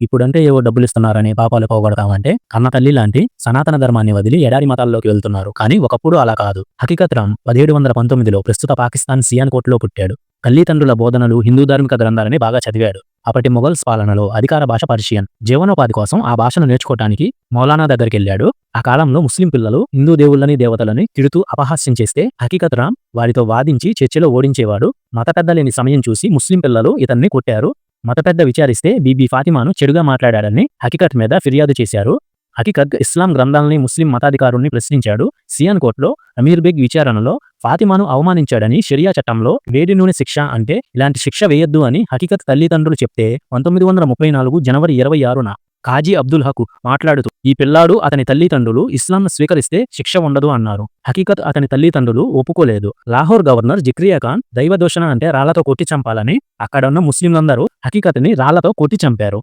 ఇప్పుడంటే ఏవో డబ్బులు ఇస్తున్నారని పాపాలు పోగొడతామంటే కన్న తల్లి లాంటి సనాతన ధర్మాన్ని వదిలి ఎడారి మతాల్లోకి వెళ్తున్నారు. కానీ ఒకప్పుడు అలా కాదు. హకీకత్ రామ్ పదిహేడు వందల పంతొమ్మిదిలో ప్రస్తుత పాకిస్తాన్ సియాన్ కోట్లో పుట్టాడు. తల్లిదండ్రుల బోధనలు హిందూ ధార్మిక గ్రంథాలని బాగా చదివాడు. అప్పటి మొఘల్స్ పాలనలో అధికార భాష పర్షియన్. జీవనోపాధి కోసం ఆ భాషను నేర్చుకోవటానికి మౌలానా దగ్గరికి వెళ్ళాడు. ఆ కాలంలో ముస్లిం పిల్లలు హిందూ దేవుళ్ళని దేవతలని తిడుతూ అపహాస్యం చేస్తే హకీకత్ రామ్ వారితో వాదించి చర్చలో ఓడించేవాడు. మత పెద్ద లేని సమయం చూసి ముస్లిం పిల్లలు ఇతన్ని కొట్టారు. మతపెద్ద విచారిస్తే బీబీ ఫాతిమాను చెడుగా మాట్లాడాడని హకీకత్ మీద ఫిర్యాదు చేశారు. హకీకత్ ఇస్లాం గ్రంథాలని ముస్లిం మతాధికారుల్ని ప్రశ్నించాడు. సియాన్ కోర్టులో అమీర్ బెగ్ విచారణలో ఫాతిమాను అవమానించాడని షరియా చట్టంలో వేడి నూనె శిక్ష అంటే ఇలాంటి శిక్ష వేయొద్దు అని హకీకత్ తల్లిదండ్రులు చెప్తే పంతొమ్మిది వందల ముప్పై నాలుగు జనవరి ఇరవై ఆరున కాజీ అబ్దుల్ హకు మాట్లాడుతూ ఈ పిల్లాడు అతని తల్లిదండ్రులు ఇస్లాంను స్వీకరిస్తే శిక్ష ఉండదు అన్నారు. హకీకత్ అతని తల్లిదండ్రులు ఒప్పుకోలేదు. లాహోర్ గవర్నర్ జిక్రియా ఖాన్ దైవదూషణ అంటే రాళ్ళతో కొట్టి చంపాలని అక్కడున్న ముస్లింలందరూ హకీకత్ని రాళ్ళతో కొట్టి చంపారు.